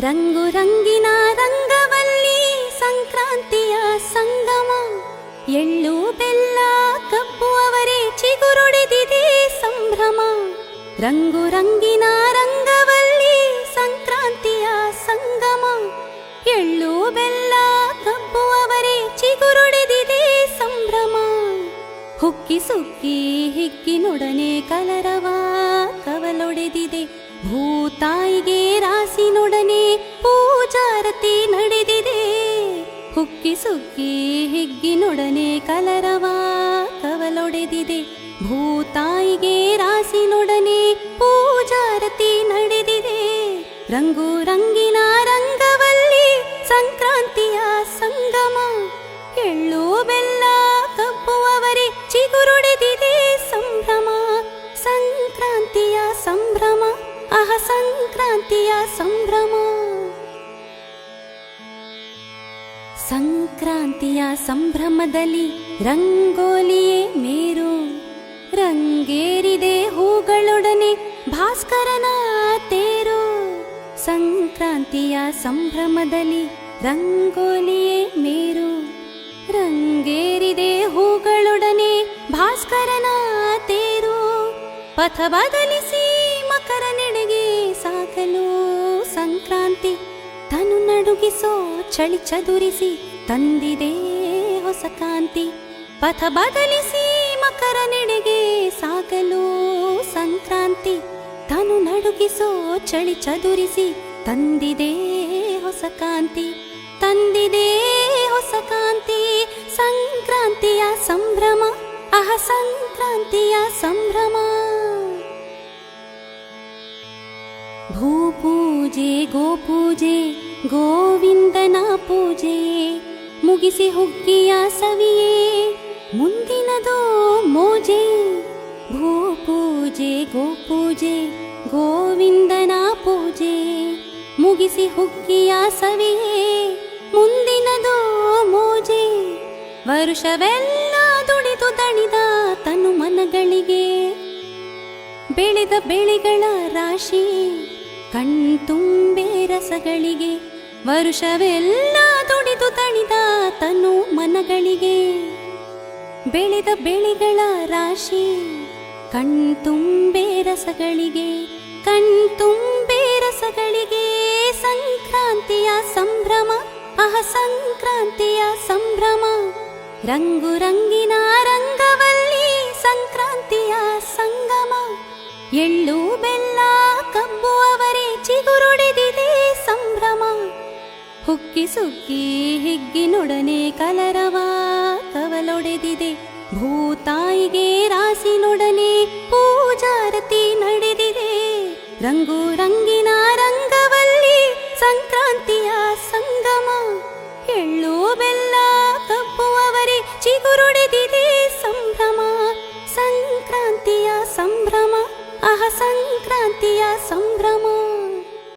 ರಂಗು ರಂಗಿನ ರಂಗವಲ್ಲಿ ಸಂಕ್ರಾಂತಿಯ ಸಂಗಮ. ಎಳ್ಳು, ಬೆಲ್ಲ, ಕಬ್ಬು ಅವರೇ ಚಿಗುರೊಡೆದಿದೆ ಸಂಭ್ರಮ. ರಂಗು ರಂಗಿನ ರಂಗವಲ್ಲಿ ಸಂಕ್ರಾಂತಿಯ ಸಂಗಮ. ಎಳ್ಳು, ಬೆಲ್ಲ, ಕಬ್ಬು ಅವರೇ ಚಿಗುರೊಡೆದಿದೆ ಸಂಭ್ರಮ. ಹುಕ್ಕಿ ಸುಕ್ಕಿ ಹಿಕ್ಕಿನೊಡನೆ ಕಲರವ ಕವಲೊಡೆದಿದೆ. ಭೂತಾಯಿಗೆ ರಾಸಿನೊಡನೆ ಪೂಜಾರತಿ ನಡೆದಿದೆ. ಹುಕ್ಕಿ ಸುಕ್ಕಿ ಹಿಗ್ಗಿನೊಡನೆ ಕಲರವ ಕವಲೊಡೆದಿದೆ. ಭೂತಾಯಿಗೆ ರಾಸಿನೊಡನೆ ಪೂಜಾರತಿ ನಡೆದಿದೆ. ರಂಗು ರಂಗಿನ ರಂಗವಲ್ಲಿ ಸಂಕ್ರಾಂತಿಯ ಸಂಕ್ರಾಂತಿಯ ಸಂಭ್ರಮ. ಸಂಕ್ರಾಂತಿಯ ಸಂಭ್ರಮದಲ್ಲಿ ರಂಗೋಲಿಯೇ ಮೇರು. ರಂಗೇರಿದೆ ಹೂಗಳೊಡನೆ ಭಾಸ್ಕರನ ತೇರು. ಸಂಕ್ರಾಂತಿಯ ಸಂಭ್ರಮದಲ್ಲಿ ರಂಗೋಲಿಯೇ ಮೇರು. ರಂಗೇರಿದೆ ಹೂಗಳೊಡನೆ ಭಾಸ್ಕರನ ತೇರು. ಪಥ ಸಂಕ್ರಾಂತಿ ತನು ನಡುಗಿಸೋ ಚಳಿ ಚದುರಿಸಿ ತಂದಿದೆ ಹೊಸ ಕಾಂತಿ. ಪಥ ಬದಲಿಸಿ ಮಕರ ನೆಡೆಗೆ ಸಾಗಲು ಸಂಕ್ರಾಂತಿ. ತನು ನಡುಗಿಸೋ ಚಳಿ ಚದುರಿಸಿ ತಂದಿದೆ ಹೊಸ ಕಾಂತಿ. ತಂದಿದೆ ಹೊಸ ಕಾಂತಿ, ಸಂಕ್ರಾಂತಿಯ ಸಂಭ್ರಮ, ಅಹ ಸಂಕ್ರಾಂತಿಯ ಸಂಭ್ರಮ. ಭೂಪೂಜೆ ಗೋಪೂಜೆ ಗೋವಿಂದನ ಪೂಜೆ. ಮುಗಿಸಿ ಹುಗ್ಗಿಯ ಸವಿಯೇ, ಮುಂದಿನದೋ ಮೋಜೆ. ಭೂಪೂಜೆ ಗೋಪೂಜೆ ಗೋವಿಂದನ ಪೂಜೆ. ಮುಗಿಸಿ ಹುಗ್ಗಿಯ ಸವಿಯೇ, ಮುಂದಿನದೋ ಮೋಜೆ. ವರುಷವೆಲ್ಲ ದುಡಿದು ದಣಿದ ತನು ಮನಗಳಿಗೆ ಬೆಳೆದ ಬೆಳೆಗಳ ರಾಶಿ. ಕಣ್ತುಂಬೆ ರಸಗಳಿಗೆ ವರುಷವೆಲ್ಲ ದುಡಿದು ತಣಿದ ತನು ಮನಗಳಿಗೆ. ಬೆಳೆದ ಬೆಳೆಗಳ ರಾಶಿ ಕಣ್ತುಂಬೆ ರಸಗಳಿಗೆ ಕಣ್ತುಂಬೆ ರಸಗಳಿಗೆ ಸಂಕ್ರಾಂತಿಯ ಸಂಭ್ರಮ, ಅಹ ಸಂಕ್ರಾಂತಿಯ ಸಂಭ್ರಮ. ರಂಗು ರಂಗಿನ ರಂಗವಲ್ಲಿ ಸಂಕ್ರಾಂತಿಯ ಸಂಗಮ, ಎಳ್ಳು ಬೆಲ್ಲ ಕಬ್ಬು ಅವರೇ ಚಿಗುರೊಡೆದಿದೆ ಸಂಭ್ರಮ. ಹುಕ್ಕಿ ಸುಕ್ಕಿ ಹಿಗ್ಗಿನೊಡನೆ ಕಲರವ ಕವಲೊಡೆದಿದೆ ಭೂತಾಯಿಗೆ ರಾಸಿನೊಡನೆ ಪೂಜಾರತಿ ನಡೆದಿದೆ. ರಂಗು ರಂಗಿನ ರಂಗವಲ್ಲಿ ಸಂಕ್ರಾಂತಿಯ ಸಂಗಮ. ಎಳ್ಳು ಬೆಲ್ಲ ಕಪ್ಪುವವರೇ ಚಿಗುರೊಡೆದಿದೆ ಸಂಭ್ರಮ. ಸಂಕ್ರಾಂತಿಯ ಸಂಭ್ರಮ. ಅಹ ಸಂಕ್ರಾಂತಿಯ ಸಂಭ್ರಮ.